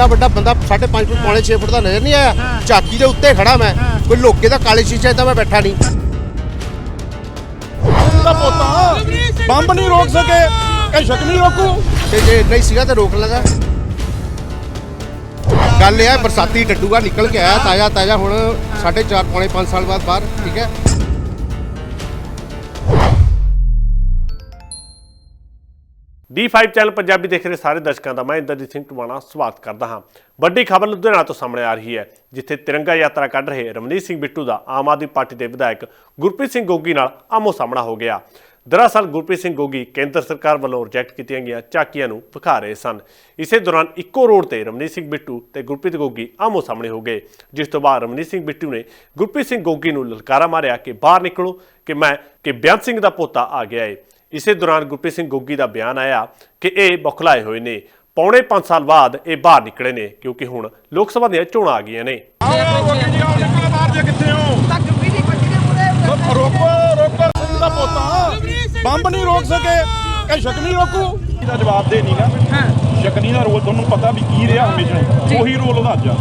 ਐਡਾ ਵੱਡਾ ਬੰਦਾ 5.5 ਫੁੱਟ ਪੌਣੇ 6 ਫੁੱਟ ਦਾ ਨਜ਼ਰ ਨਹੀਂ ਆਇਆ। ਝਾਕੀ ਦੇ ਉੱਤੇ ਖੜਾ ਮੈਂ। ਕੋਈ ਲੋਕੇ ਦਾ ਕਾਲੇ ਸ਼ੀਸ਼ੇ ਤਾਂ ਮੈਂ ਬੈਠਾ ਨਹੀਂ। ਦਾ ਪੋਤਾ। ਬੰਬ ਨਹੀਂ ਰੋਕ ਸਕੇ। ਇਹ ਸ਼ਕ ਨਹੀਂ ਰੋਕੂ। ਤੇ ਜੇ ਨਹੀਂ ਸੀਗਾ ਤਾਂ ਰੋਕ ਲਗਾ ਗੱਲ ਇਹ ਹੈ ਬਰਸਾਤੀ ਡੱਡੂਗਾ ਨਿਕਲ ਕੇ ਆਇਆ ਤਾਜ਼ਾ ਤਾਜ਼ਾ ਹੁਣ 4.5 ਪੌਣੇ 5 ਸਾਲ ਬਾਅਦ ਬਾਹਰ ਠੀਕ ਹੈ? D5 ਚੈਨਲ ਪੰਜਾਬੀ ਦੇਖ ਰਹੇ ਸਾਰੇ ਦਰਸ਼ਕਾਂ ਦਾ ਮੈਂ ਇੰਦਰਜੀਤ ਸਿੰਘ ਟਵਾਣਾ ਸਵਾਗਤ ਕਰਦਾ ਹਾਂ। ਵੱਡੀ ਖਬਰ ਲੁਧਿਆਣਾ ਤੋਂ ਸਾਹਮਣੇ ਆ ਰਹੀ ਹੈ, ਜਿੱਥੇ ਤਿਰੰਗਾ ਯਾਤਰਾ ਕੱਢ ਰਹੇ ਰਮਨੀਤ ਸਿੰਘ ਬਿੱਟੂ ਦਾ ਆਮ ਆਦਮੀ ਪਾਰਟੀ ਦੇ ਵਿਧਾਇਕ ਗੁਰਪ੍ਰੀਤ ਸਿੰਘ ਗੋਗੀ ਨਾਲ ਆਮੋ ਸਾਹਮਣਾ ਹੋ ਗਿਆ। ਦਰਅਸਲ ਗੁਰਪ੍ਰੀਤ ਸਿੰਘ ਗੋਗੀ ਕੇਂਦਰ ਸਰਕਾਰ ਵੱਲੋਂ ਰਿਜੈਕਟ ਕੀਤੀਆਂ ਗਈਆਂ ਝਾਕੀਆਂ ਨੂੰ ਵਿਖਾ ਰਹੇ ਸਨ। ਇਸੇ ਦੌਰਾਨ ਇੱਕੋ ਰੋਡ ਤੇ ਰਮਨੀਤ ਸਿੰਘ ਬਿੱਟੂ ਤੇ ਗੁਰਪ੍ਰੀਤ ਗੋਗੀ ਆਮੋ ਸਾਹਮਣੇ ਹੋ ਗਏ। ਜਿਸ ਤੋਂ ਬਾਅਦ ਰਮਨੀਤ ਸਿੰਘ ਬਿੱਟੂ ਨੇ ਗੁਰਪ੍ਰੀਤ ਸਿੰਘ ਗੋਗੀ ਨੂੰ ਲਲਕਾਰਾ ਮਾਰਿਆ ਕਿ ਬਾਹਰ ਨਿਕਲੋ, ਕਿ ਮੈਂ, ਕਿ ਬੇਅੰਤ ਸਿੰਘ ਦਾ ਪੋਤਾ ਆ ਗਿਆ ਏ। ਇਸੇ ਦੌਰਾਨ ਗੁਰਪ੍ਰੀਤ ਸਿੰਘ ਗੋਗੀ ਦਾ ਬਿਆਨ ਆਇਆ ਕਿ ਇਹ ਬੁਖਲਾਏ ਹੋਏ ਨੇ। ਪੌਣੇ 5 ਸਾਲ ਬਾਅਦ ਇਹ ਬਾਹਰ ਨਿਕਲੇ ਨੇ ਕਿਉਂਕਿ ਹੁਣ ਲੋਕ ਸਭਾ ਦੀਆਂ ਚੋਣਾਂ ਆ ਗਈਆਂ ਨੇ। ਬੰਬ ਨਹੀਂ ਰੋਕ ਸਕੇ ਇਹ ਸ਼ਕ ਨਹੀਂ ਰੋਕੂ। ਇਹਦਾ ਜਵਾਬ ਦੇ ਨਹੀਂਗਾ ਸ਼ਕਨੀ ਦਾ ਰੋਲ ਤੁਹਾਨੂੰ ਪਤਾ ਵੀ ਕੀ ਰਿਹਾ ਹਮੇਸ਼ਾ ਉਹੀ ਰੋਲ ਉਹਦਾ ਅੱਜ ਆ।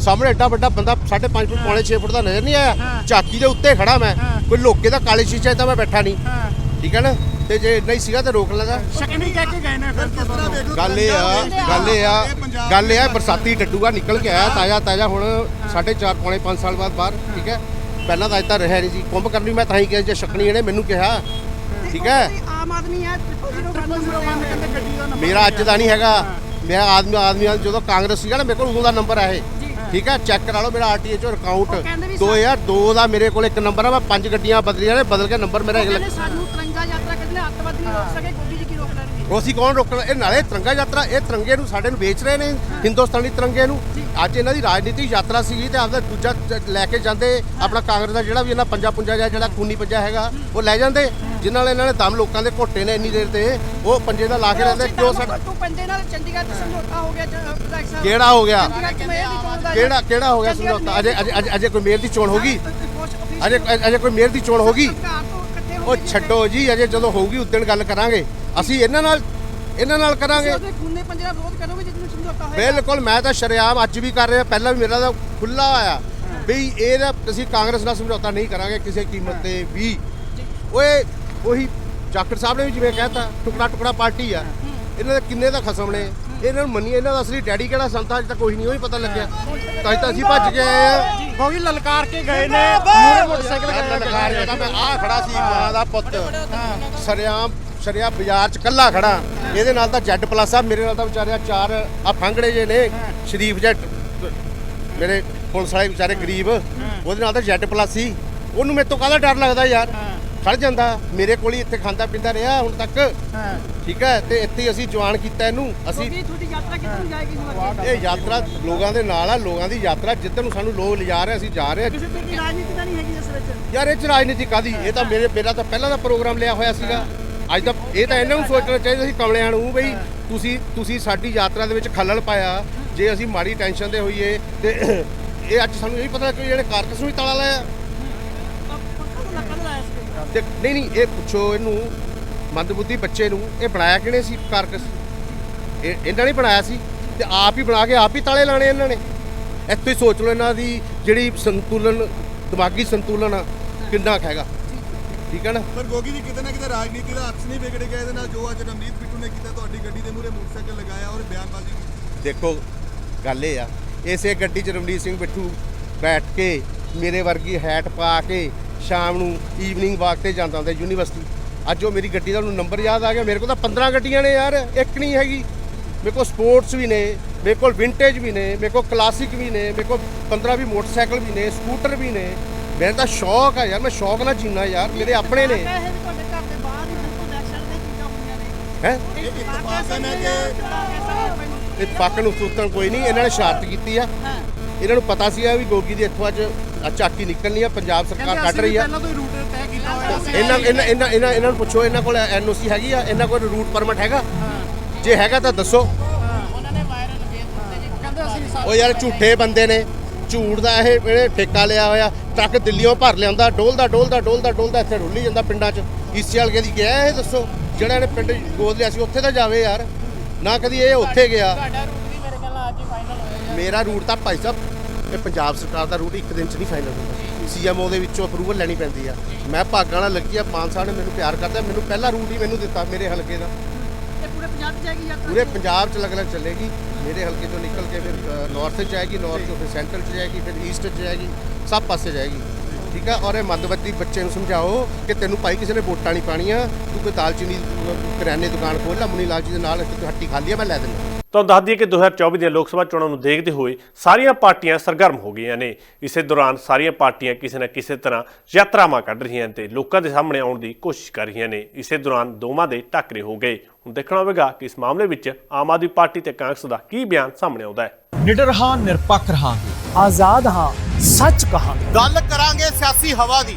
ਸਾਹਮਣੇ ਐਡਾ ਵੱਡਾ ਬੰਦਾ 5.5 ਫੁੱਟ ਪੌਣੇ 6 ਫੁੱਟ ਦਾ ਨਜ਼ਰ ਨਹੀਂ ਆਇਆ। ਝਾਕੀ ਦੇ ਉੱਤੇ ਖੜਾ ਮੈਂ। ਕੋਈ ਲੋਕੇ ਦਾ ਕਾਲੇ ਸ਼ੀਸ਼ੇ ਤਾਂ ਮੈਂ ਬੈਠਾ ਨਹੀਂ। ਠੀਕ ਹੈ ਨਾ? ਤੇ ਜੇ ਨਹੀਂ ਸੀਗਾ ਤਾਂ ਰੋਕ ਲਗਾ। ਸ਼ਕਨੀ ਕਹਿ ਕੇ ਗਏ ਨੇ ਫਿਰ ਗੱਲ ਇਹ ਆ ਗੱਲ ਇਹ ਆ ਗੱਲ ਇਹ ਆ ਬਰਸਾਤੀ ਡੱਡੂਗਾ ਨਿਕਲ ਕੇ ਆਇਆ ਤਾਜ਼ਾ ਤਾਜ਼ਾ ਹੁਣ 4.5 ਪੌਣੇ 5 ਸਾਲ ਬਾਅਦ ਬਾਹਰ ਠੀਕ ਹੈ? ਪਹਿਲਾਂ ਤਾਂ ਅੱਜ ਤਾਂ ਰਿਹਾ ਨਹੀਂ ਸੀ। ਕੁੰਭ ਕਰਨੀ ਮੈਂ ਤਾਂ ਹੀ ਕਿਹਾ ਜੇ ਛਕਣੀ ਇਹਨੇ ਮੈਨੂੰ ਕਿਹਾ ਠੀਕ ਹੈ? ਆਮ ਆਦਮੀ ਹੈ ਜਿਹਨੂੰ ਗੱਲ ਨੰਬਰ 1 ਕਹਿੰਦੇ ਗੱਡੀ ਦਾ ਨੰਬਰ ਮੇਰਾ ਅੱਜ ਦਾ ਨਹੀਂ ਹੈਗਾ। ਮੈਂ ਆਦਮੀ ਆਦਮੀ ਜਦੋਂ ਕਾਂਗਰਸ ਸੀਗਾ ਨਾ ਮੇਰੇ ਕੋਲ ਉਦੋਂ ਦਾ ਨੰਬਰ ਹੈ ਇਹ। ਠੀਕ ਹੈ ਚੈੱਕ ਕਰਾ ਲਓ ਮੇਰਾ ਆਰਟੀਏ ਚੋਂ ਅਕਾਊਂਟ ਕਹਿੰਦੇ ਵੀ 2002 ਦਾ ਮੇਰੇ ਕੋਲ ਇੱਕ ਨੰਬਰ ਆ ਮੈਂ ਪੰਜ ਗੱਡੀਆਂ ਬਦਲੀਆਂ ਨੇ ਬਦਲ ਕੇ ਨੰਬਰ ਮੇਰਾ ਇੱਕ ਕਹਿੰਦੇ ਸਾਨੂੰ ਤਿਰੰਗਾ ਯਾਤਰਾ ਕੱਢਣੇ ਅੱਤਵਾਦੀ ਨਹੀਂ ਰੋਕ ਸਕੇ ਗੋਡੀ ਜੀ ਕੀ ਰੋਕ ਲੈਣਗੇ? ਉਹ ਅਸੀਂ ਕੌਣ ਰੋਕਣ ਇਹ ਨਾਲੇ ਤਿਰੰਗਾ ਯਾਤਰਾ ਇਹ ਤਿਰੰਗੇ ਨੂੰ ਸਾਡੇ ਨੂੰ ਵੇਚ ਰਹੇ ਨੇ ਹਿੰਦੁਸਤਾਨੀ ਤਿਰੰਗੇ ਨੂੰ। ਅੱਜ ਇਹਨਾਂ ਦੀ ਰਾਜਨੀਤਿਕ ਯਾਤਰਾ ਸੀਗੀ ਤੇ ਆਪਦਾ ਦੂਜਾ ਲੈ ਕੇ ਜਾਂਦੇ ਆਪਣਾ ਕਾਂਗਰਸ ਦਾ ਜਿਹੜਾ ਵੀ ਇਹਨਾਂ ਪੰਜਾ ਪੁੰਜਾ ਜਿਹੜਾ ਖੂਨੀ ਪੰਜਾ ਹੈਗਾ ਉਹ ਲੈ ਜਾਂਦੇ ਜਿਨ੍ਹਾਂ ਨਾਲ ਇਹਨਾਂ ਨੇ ਦਮ ਲੋਕਾਂ ਦੇ ਘੋਟੇ ਨੇ ਇੰਨੀ ਦੇਰ ਤੇ ਉਹ ਪੰਜੇ ਦਾ ਲਾ ਕੇ ਰਹਿੰਦੇ ਕਿਉਂ ਸਾਡਾ ਤੂੰ ਪੰਜੇ ਨਾਲ ਚੰਡੀਗੜ੍ਹ ਚ ਸਮਝੌਤਾ ਹੋ ਗਿਆ ਵਿਧਾਇਕ ਸਾਹਿਬ। ਕਿਹੜਾ ਹੋ ਗਿਆ? ਕਿਹੜਾ ਕਿਹੜਾ ਹੋ ਗਿਆ ਸਮਝੌਤਾ? ਅਜੇ ਅਜੇ ਅਜੇ- ਕੋਈ ਮੇਅਰ ਦੀ ਚੋਣ ਹੋਗੀ? ਅਜੇ ਅਜੇ ਕੋਈ ਮੇਅਰ ਦੀ ਚੋਣ ਹੋਗੀ? ਉਹ ਛੱਡੋ ਜੀ ਅਜੇ ਜਦੋਂ ਹੋਊਗੀ ਉਦੋਂ ਗੱਲ ਕਰਾਂਗੇ। ਅਸੀਂ ਇਹਨਾਂ ਨਾਲ ਇਹਨਾਂ ਨਾਲ ਕਰਾਂਗੇ। ਖੂਨੇ ਵਿਰੋਧ ਸਮਝੌਤਾ ਬਿਲਕੁਲ ਮੈਂ ਤਾਂ ਸ਼ਰੇਆਮ ਅੱਜ ਵੀ ਕਰ ਰਿਹਾ ਪਹਿਲਾਂ ਵੀ ਮੇਰਾ ਤਾਂ ਖੁੱਲਾ ਆਇਆ ਵੀ ਇਹਦਾ ਅਸੀਂ ਕਾਂਗਰਸ ਨਾਲ ਸਮਝੌਤਾ ਨਹੀਂ ਕਰਾਂਗੇ ਕਿਸੇ ਕੀਮਤ ਤੇ ਵੀ। ਓਏ ਉਹੀ ਜਾਖੜ ਸਾਹਿਬ ਨੇ ਵੀ ਜਿਵੇਂ ਕਹਿਤਾ ਟੁਕੜਾ ਟੁਕੜਾ ਪਾਰਟੀ ਆ। ਇਹਨਾਂ ਦੇ ਕਿੰਨੇ ਦਾ ਖਸਮ ਨੇ? ਇਹਨਾਂ ਨੂੰ ਮੰਨੀ ਇਹਨਾਂ ਦਾ ਅਸਲੀ ਡੈਡੀ ਕਿਹੜਾ ਸੰਤਾ ਅਜੇ ਤੱਕ ਕੋਈ ਨਹੀਂ ਉਹ ਹੀ ਪਤਾ ਲੱਗਿਆ। ਤਾਂ ਤਾਂ ਅਸੀਂ ਭੱਜ ਕੇ ਆਏ ਆ ਕੋਈ ਲਲਕਾਰ ਕੇ ਗਏ ਨੇ। ਮੂਰੇ ਮੋਟਰਸਾਈਕਲ ਲਲਕਾਰ ਜਾਂਦਾ ਮੈਂ ਆ ਖੜਾ ਸੀ ਮਾਂ ਦਾ ਪੁੱਤ। ਸਰਿਆਮ ਸਰਿਆ ਬਾਜ਼ਾਰ ਚ ਕੱਲਾ ਖੜਾ। ਇਹਦੇ ਨਾਲ ਤਾਂ ਜੈਡ ਪਲੱਸ ਆ ਮੇਰੇ ਨਾਲ ਤਾਂ ਵਿਚਾਰਿਆ ਚਾਰ ਆ ਫੰਗੜੇ ਜੇ ਨੇ ਸ਼ਰੀਫ ਜੈਟ ਮੇਰੇ ਪੁਲਿਸ ਵਾਲੇ ਵਿਚਾਰੇ ਗਰੀਬ ਉਹਦੇ ਨਾਲ ਤਾਂ ਜੈਡ ਪਲੱਸ ਸੀ। ਉਹਨੂੰ ਮੇਰੇ ਤੋਂ ਕਾਹਦਾ ਡਰ ਲੱਗਦਾ ਯਾਰ? ਖੜ ਜਾਂਦਾ। ਮੇਰੇ ਕੋਲ ਹੀ ਇੱਥੇ ਖਾਂਦਾ ਪੀਂਦਾ ਰਿਹਾ ਹੁਣ ਤੱਕ। ਠੀਕ ਹੈ ਤੇ ਇੱਥੇ ਹੀ ਅਸੀਂ ਜਵਾਨ ਕੀਤਾ ਇਹਨੂੰ। ਅਸੀਂ ਤੁਹਾਡੀ ਯਾਤਰਾ ਕਿੱਥੇ ਨੂੰ ਜਾਏਗੀ ਅੱਗੇ? ਇਹ ਯਾਤਰਾ ਲੋਕਾਂ ਦੇ ਨਾਲ ਆ ਲੋਕਾਂ ਦੀ ਯਾਤਰਾ। ਜਿੱਧਰ ਨੂੰ ਸਾਨੂੰ ਲੋਕ ਲਿਜਾ ਰਹੇ ਅਸੀਂ ਜਾ ਰਹੇ ਹਾਂ ਕਿਸੇ ਤਰ੍ਹਾਂ ਦੀ ਰਾਜਨੀਤੀ ਤਾਂ ਨਹੀਂ ਹੈਗੀ ਇਸ ਵਿੱਚ? ਯਾਰ ਇਹ ਚ ਰਾਜਨੀਤੀ ਕਾਦੀ ਇਹ ਤਾਂ ਮੇਰੇ ਮੇਰਾ ਤਾਂ ਪਹਿਲਾਂ ਦਾ ਪ੍ਰੋਗਰਾਮ ਲਿਆ ਹੋਇਆ ਸੀਗਾ। ਅੱਜ ਤਾਂ ਇਹ ਤਾਂ ਇਹਨਾਂ ਨੂੰ ਸੋਚਣਾ ਚਾਹੀਦਾ ਸੀ ਕਮਲਿਆਂ ਨੂੰ ਬਈ ਤੁਸੀਂ ਤੁਸੀਂ ਸਾਡੀ ਯਾਤਰਾ ਦੇ ਵਿੱਚ ਖੱਲਲ ਪਾਇਆ। ਜੇ ਅਸੀਂ ਮਾੜੀ ਟੈਨਸ਼ਨ ਦੇ ਹੋਈਏ ਤੇ ਇਹ ਅੱਜ ਸਾਨੂੰ ਇਹ ਵੀ ਪਤਾ ਲੱਗ ਜਿਹੜੇ ਕਾਰਕਸ ਨੂੰ ਵੀ ਤਾਲਾ ਲਾਇਆ ਪੱਕਾ ਤਾਂ ਲੱਗਾ ਲਾਇਆ ਸੀ ਤੇ ਨਹੀਂ ਨਹੀਂ ਇਹ ਪੁੱਛੋ ਇਹਨੂੰ ਮੰਦਬੁੱਧੀ ਬੱਚੇ ਨੂੰ ਇਹ ਬਣਾਇਆ ਕਿਹਨੇ ਸੀ ਕਾਰਕਸ? ਇਹ ਇਹਨਾਂ ਨੇ ਬਣਾਇਆ ਸੀ ਤੇ ਆਪ ਹੀ ਬਣਾ ਕੇ ਆਪ ਹੀ ਤਾਲੇ ਲਾਣੇ ਇਹਨਾਂ ਨੇ। ਇੱਥੇ ਹੀ ਸੋਚ ਲਓ ਇਹਨਾਂ ਦੀ ਜਿਹੜੀ ਸੰਤੁਲਨ ਦਿਮਾਗੀ ਸੰਤੁਲਨ ਆ, ਕਿੰਨਾ ਹੈਗਾ। ਠੀਕ ਹੈ ਨਾ? ਪਰ ਗੋਗੀ ਜੀ ਕਿਤੇ ਨਾ ਕਿਤੇ ਰਾਜਨੀਤੀ ਦਾ ਅਕਸ ਨਹੀਂ ਵਿਗੜ ਗਿਆ ਇਹਦੇ ਨਾਲ ਜੋ ਅੱਜ ਰਮਨੀਤ ਬਿੱਟੂ ਨੇ ਕੀਤਾ ਤੁਹਾਡੀ ਗੱਡੀ ਦੇ ਮੂਹਰੇ ਮੋਟਰਸਾਈਕਲ ਲਗਾਇਆ ਔਰ ਬਿਆਨਬਾਜ਼ੀ ਕੀਤੀ। ਦੇਖੋ ਗੱਲ ਇਹ ਆ ਇਸੇ ਗੱਡੀ 'ਚ ਰਮਨੀਤ ਸਿੰਘ ਬਿੱਟੂ ਬੈਠ ਕੇ ਮੇਰੇ ਵਰਗੀ ਹੈਟ ਪਾ ਕੇ ਸ਼ਾਮ ਨੂੰ ਈਵਨਿੰਗ ਵਾਕ ਤੇ ਜਾਂਦਾ ਹੁੰਦਾ ਯੂਨੀਵਰਸਿਟੀ ਅੱਜ ਉਹ ਮੇਰੀ ਗੱਡੀ ਦਾ ਉਹਨੂੰ ਨੰਬਰ ਯਾਦ ਆ ਗਿਆ। ਮੇਰੇ ਕੋਲ ਤਾਂ 15 ਗੱਡੀਆਂ ਨੇ ਯਾਰ ਇੱਕ ਨਹੀਂ ਹੈਗੀ। ਮੇਰੇ ਕੋਲ ਸਪੋਰਟਸ ਵੀ ਨੇ ਮੇਰੇ ਕੋਲ ਵਿੰਟੇਜ ਵੀ ਨੇ ਮੇਰੇ ਕੋਲ ਕਲਾਸਿਕ ਵੀ ਨੇ ਮੇਰੇ ਕੋਲ 15 ਵੀ ਮੋਟਰਸਾਈਕਲ ਵੀ ਨੇ ਸਕੂਟਰ ਵੀ ਨੇ। ਮੇਰੇ ਤਾਂ ਸ਼ੌਕ ਆ ਯਾਰ ਮੈਂ ਸ਼ੌਕ ਨਾਲ ਜੀਣਾ ਯਾਰ ਮੇਰੇ ਆਪਣੇ ਨੇ। ਹੀ ਇਤਫਾਕ ਨੂੰ। ਸੂਤਨ ਕੋਈ ਨਹੀਂ ਇਹਨਾਂ ਨੇ ਸ਼ਰਤ ਕੀਤੀ ਆ। ਇਹਨਾਂ ਨੂੰ ਪਤਾ ਸੀ ਆ ਵੀ ਗੋਗੀ ਦੀ ਇੱਥੋਂ ਅੱਜ ਝਾਕੀ ਨਿਕਲਣੀ ਆ ਪੰਜਾਬ ਸਰਕਾਰ ਕੱਢ ਰਹੀ ਆ। ਪਹਿਲਾਂ ਤੋਂ ਹੀ ਰੂਟ ਤੈਅ ਕੀਤਾ ਹੋਇਆ ਸੀ। ਇਹਨਾਂ ਇਹਨਾਂ ਇਹਨਾਂ ਇਹਨਾਂ ਨੂੰ ਪੁੱਛੋ ਇਹਨਾਂ ਕੋਲ ਐਨਓਸੀ ਹੈਗੀ ਆ ਇਹਨਾਂ ਕੋਲ ਰੂਟ ਪਰਮਿਟ ਹੈਗਾ। ਜੇ ਹੈਗਾ ਤਾਂ ਦੱਸੋ। ਉਹ ਯਾਰ ਝੂਠੇ ਬੰਦੇ ਨੇ। ਝੂਠ ਦਾ ਇਹ ਇਹਨੇ ਠੇਕਾ ਲਿਆ ਹੋਇਆ ਟਰੱਕ ਦਿੱਲੀੋਂ ਭਰ ਲਿਆਉਂਦਾ ਡੋਲਦਾ ਡੋਲਦਾ ਡੋਲਦਾ ਡੋਲਦਾ ਇੱਥੇ ਰੁੱਲੀ ਜਾਂਦਾ ਪਿੰਡਾਂ 'ਚ। ਈਸੇ ਵਾਲ ਦੀ ਗਿਆ ਇਹ ਦੱਸੋ। ਜਿਹੜਾ ਇਹਨੇ ਪਿੰਡ ਗੋਦ ਲਿਆ ਸੀ ਉੱਥੇ ਤਾਂ ਜਾਵੇ ਯਾਰ। ਨਾ ਕਦੀ ਇਹ ਉੱਥੇ ਗਿਆ ਤੁਹਾਡਾ ਰੂਟ ਵੀ ਮੇਰੇ ਖਿਆਲ ਨਾਲ ਅੱਜ ਹੀ ਫਾਈਨਲ ਮੇਰਾ ਰੂਟ ਤਾਂ ਭਾਈ ਸਾਹਿਬ ਇਹ ਪੰਜਾਬ ਸਰਕਾਰ ਦਾ ਰੂਟ ਇੱਕ ਦਿਨ ਚ ਨਹੀਂ ਫਾਈਨਲ ਹੁੰਦਾ। ਸੀਐਮਓ ਦੇ ਵਿੱਚੋਂ ਅਪਰੂਵਲ ਲੈਣੀ ਪੈਂਦੀ ਆ। ਮੈਂ ਭਾਗਾਂ ਨਾਲ ਲੱਗੀ ਆ ਮਾਨ ਸਾਹਿਬ ਨੇ ਮੈਨੂੰ ਪਿਆਰ ਕਰਦਾ ਮੈਨੂੰ ਪਹਿਲਾ ਰੂਟ ਹੀ ਮੈਨੂੰ ਦਿੱਤਾ ਮੇਰੇ ਹਲਕੇ ਦਾ। ਇਹ ਪੂਰੇ ਪੰਜਾਬ 'ਚ ਜਾਏਗੀ ਯਾਤਰਾ? ਪੂਰੇ ਪੰਜਾਬ ਚ ਅਲੱਗ ਅਲੱਗ ਚੱਲੇਗੀ। ਮੇਰੇ ਹਲਕੇ ਤੋਂ ਨਿਕਲ ਕੇ ਫਿਰ ਨਾਰਥ 'ਚ ਜਾਏਗੀ ਨਾਰਥ ਤੋਂ ਫਿਰ ਸੈਂਟਰਲ 'ਚ ਜਾਏਗੀ ਫਿਰ ਈਸਟ 'ਚ ਜਾਏਗੀ ਸਭ ਪਾਸੇ ਜਾਏਗੀ। ਠੀਕ ਆ? ਔਰ ਇਹ ਮੱਧਵਰਤੀ ਬੱਚੇ ਨੂੰ ਸਮਝਾਓ ਕਿ ਤੈਨੂੰ ਭਾਈ ਕਿਸੇ ਨੇ ਵੋਟਾਂ ਨਹੀਂ ਪਾਣੀਆਂ ਤੂੰ ਕੋਈ ਦਾਲਚੀਨੀ ਕਰਿਆਨੇ ਦੁਕਾਨ ਖੋਲ ਲੈ ਮੁਨੀ ਲਾਲ ਜੀ ਦੇ ਨਾਲ ਇੱਥੇ ਹੱਟੀ ਖਾਲੀ ਆ ਮੈਂ ਲੈ ਦਿੰਦਾ। ਤੁਹਾਨੂੰ ਦੱਸ ਦਈਏ ਕਿ 2024 ਦੀਆਂ ਲੋਕ ਸਭਾ ਚੋਣਾਂ ਨੂੰ ਦੇਖਦੇ ਹੋਏ ਸਾਰੀਆਂ ਪਾਰਟੀਆਂ ਸਰਗਰਮ ਹੋ ਗਈਆਂ ਨੇ। ਇਸੇ ਦੌਰਾਨ ਸਾਰੀਆਂ ਪਾਰਟੀਆਂ ਕਿਸੇ ਨਾ ਕਿਸੇ ਤਰ੍ਹਾਂ ਯਾਤਰਾਵਾਂ ਕੱਢ ਰਹੀਆਂ ਨੇ ਤੇ ਲੋਕਾਂ ਦੇ ਸਾਹਮਣੇ ਆਉਣ ਦੀ ਕੋਸ਼ਿਸ਼ ਕਰ ਰਹੀਆਂ ਨੇ। ਇਸੇ ਦੌਰਾਨ ਦੋਵਾਂ ਦੇ ਟੱਕਰੇ ਹੋ ਗਏ। ਹੁਣ ਦੇਖਣਾ ਹੋਵੇਗਾ ਕਿ ਇਸ ਮਾਮਲੇ ਵਿੱਚ ਆਮ ਆਦਮੀ ਪਾਰਟੀ ਤੇ ਕਾਂਗਰਸ ਦਾ ਕੀ ਬਿਆਨ ਸਾਹਮਣੇ ਆਉਂਦਾ ਹੈ। ਨਿਡਰ ਹਾਂ ਨਿਰਪੱਖ ਰਹਾਂਗੇ। ਆਜ਼ਾਦ ਹਾਂ ਸੱਚ ਕਹਾਂਗੇ। ਗੱਲ ਕਰਾਂਗੇ ਸਿਆਸੀ ਹਵਾ ਦੀ।